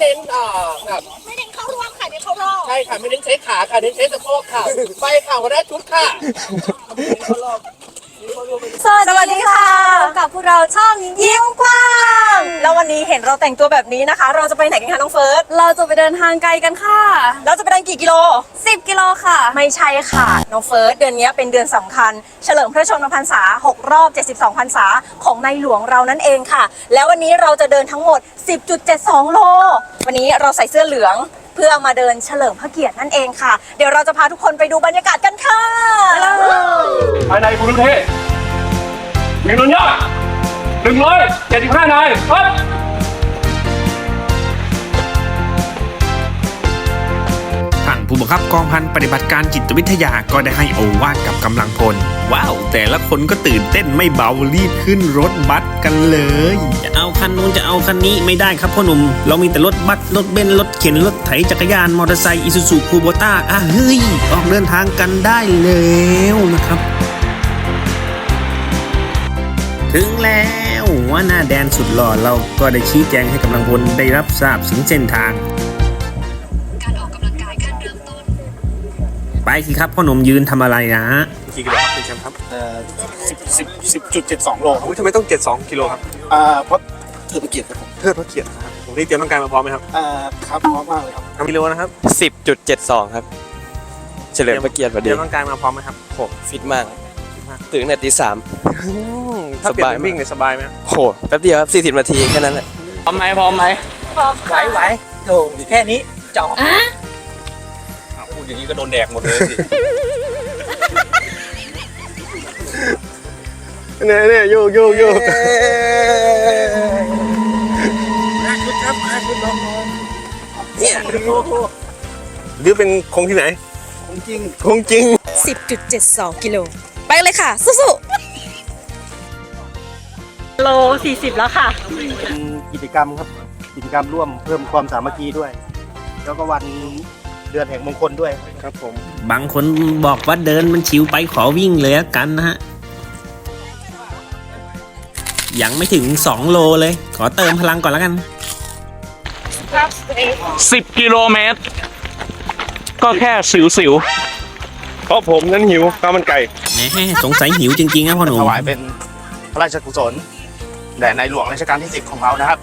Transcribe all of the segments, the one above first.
เน้นอ่าแบบไม่เน้นเข้ารอบค่ะเน้นเข้ารอบใช่ค่ะไม่เน้นใช้ขาค่ะเน้นใช้สะโพกค่ะ ไปค่ะหัวหน้าชุดค่ะ สวัสดีค่ะ กับพวกเราช่องยิ้มกว้าง แล้ววันนี้เห็นเราแต่งตัวแบบนี้นะคะ เราจะไปไหนกันคะน้องเฟิร์สเราจะไปเดินทางไกลกันค่ะ เราจะไปเดินกี่กิโล 10 กิโลค่ะ ไม่ใช่ค่ะ น้องเฟิร์สเดือนนี้เป็นเดือนสำคัญ เฉลิมพระชนมพรรษา 6 รอบ 72 พรรษาของในหลวงเรานั่นเองค่ะ แล้ววันนี้เราจะเดินทั้งหมด 10.72 โล วันนี้เราใส่เสื้อเหลืองเพื่อมาเดินเฉลิมพระเกียรตินั่นเองค่ะ เดี๋ยวเราจะพาทุกคนไปดูบรรยากาศกันค่ะภายในกรุงเทพมี จำนวนยอดหนึ่งร้อยเจ็ดสิบห้านายครับท่านผู้บังคับกองพันปฏิบัติการจิตวิทยาก็ได้ให้โอวาทกับกำลังพล ว้าว แต่ละคนก็ตื่นเต้นไม่เบารีบขึ้นรถบัสกันเลย จะเอาคันนู้นจะเอาคันนี้ไม่ได้ครับพ่อหนุ่ม เรามีแต่รถบัสรถเบนซ์รถเข็นรถไถจักรยานมอเตอร์ไซค์อิซูซูคูโบต้าอะเฮ้ย ออกเดินทางกันได้แล้วนะครับ ถึงแล้วหัว่าหน้าแดนสุดหล่อเราก็ได้ชี้แจงให้กำลังพลได้รับทราบถึงเส้นทางไปสิครับพ่อหนุ่มยืนทำอะไรนะฮะกี่กิโลครับเป็นแชมป์ครับสิบสิบสิบจุดเจ็ดสองโลอุ๊ยทำไมต้อง 72 กิโลครับอ่าเพราะเธอไปเกียรติครับผมเทิดพระเกียรตินะครับผมนี่เตรียมร่างกายมาพร้อมไหมครับอ่าครับพร้อมมากเลยครับ ทำกิโลนะครับสิบจุดเจ็ดสองครับ เฉลิมพระเกียรติพอเตดีรียมร่างกายมาพร้อมไหมครับ โหฟิตมาก ตื่นตั้งแต่ตีสาม ถ้าเปลี่ยนสบายเป็นมากวิ่งเนี่ยสบายไหมครับโหแป๊บเดียวครับสี่สิบนาทีแค่นั้นแหละพร้อมไหมพร้อมไหมไหวไหวโถแค่นี้จอพูดอย่างนี้ก็โดนแดกหมดเลยสิเนี่ยเนี่ยโยกโยกโยกชุดครับชุดน้องเนี่ยหรือเป็นคงที่ไหนของจริงคงจริง 10.72 กิโล ไปเลยค่ะสู้ โล 40 แล้วค่ะเป็นกิจกรรมครับ กิจกรรมร่วมเพิ่มความสามัคคีด้วย แล้วก็วันเดือนแห่งมงคลด้วยครับผม บางคนบอกว่าเดินมันชิวไปขอวิ่งเลยละกันนะฮะ ยังไม่ถึง 2 โลเลย ขอเติมพลังก่อนแล้วกันสิบกิโลเมตร ก็แค่สิวสิวเพราะผมนั้นหิวข้าวมันไก่ แหมสงสัยหิวจริงๆนะพ่อหนุ่มถวายเป็นพระราชกุศล แด่ในหลวงรัชกาลที่10ของเรานะครับ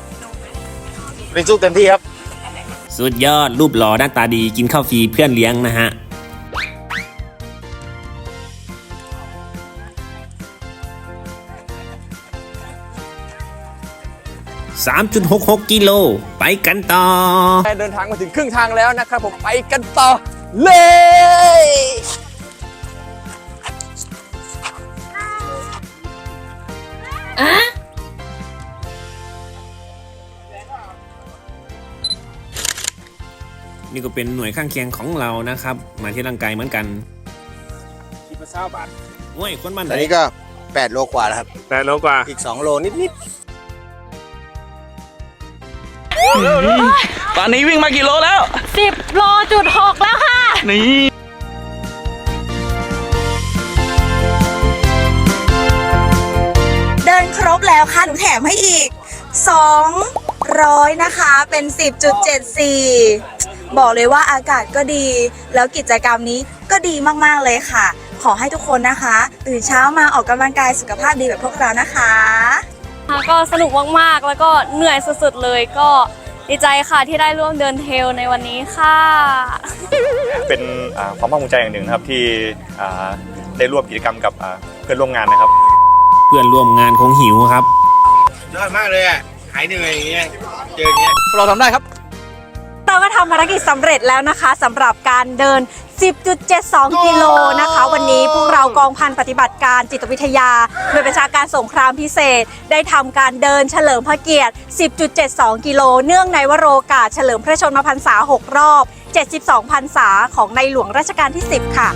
เรียนสู้เต็มที่ครับ สุดยอดรูปหล่อหน้าตาดีกินข้าวฟรีเพื่อนเลี้ยงนะฮะ3.66 กิโล ไปกันต่อ เดินทางมาถึงครึ่งทางแล้วนะครับผมไปกันต่อเลย นี่ก็เป็นหน่วยข้างเคียงของเรานะครับ มาที่ร่างกายเหมือนกันคิดมาเศร้าบาทโอ้ยคนบ้านไหตนอนนี้ก็ 8 โลกว่าแล้วครับ แปดโลกว่า อีก 2 โลนิดตอนนี้วิ่งมากี่โลแล้ว10โลจุด6แล้วค่ะ นี่ๆเดินครบแล้วค่ะ หนูแถมให้อีก 200 นะคะ เป็น 10.74 บอกเลยว่าอากาศก็ดี แล้วกิจกรรมนี้ก็ดีมากๆเลยค่ะ ขอให้ทุกคนนะคะ ตื่นเช้ามาออกกำลังกายสุขภาพดีแบบพวกเรานะคะ ค่ะก็สนุกมากๆ แล้วก็เหนื่อยสุดๆเลยก็ดีใจค่ะที่ได้ร่วมเดินเทรลในวันนี้ค่ะ เป็นอ่าความภาคภูมิใจอย่างหนึ่งนะครับที่อ่าได้ร่วมกิจกรรมกับอ่าเพื่อนร่วมงานนะครับ เพื่อนร่วมงานคงหิวครับ ยอดมากเลยอะ หายเหนื่อยอย่างเงี้ย เจออย่างเงี้ยเราทำได้ครับ เราก็ทำภารกิจสำเร็จแล้วนะคะสำหรับการเดิน 10.72 กิโลนะคะ วันนี้พวกเรากองพันปฏิบัติการจิตวิทยาหน่วยประชาการสงครามพิเศษ ได้ทำการเดินเฉลิมพระเกียรติ 10.72 กิโล เนื่องในวโรกาสเฉลิมพระชนมพรรษา 6 รอบ 72 พรรษาของในหลวงรัชกาลที่ 10 ค่ะ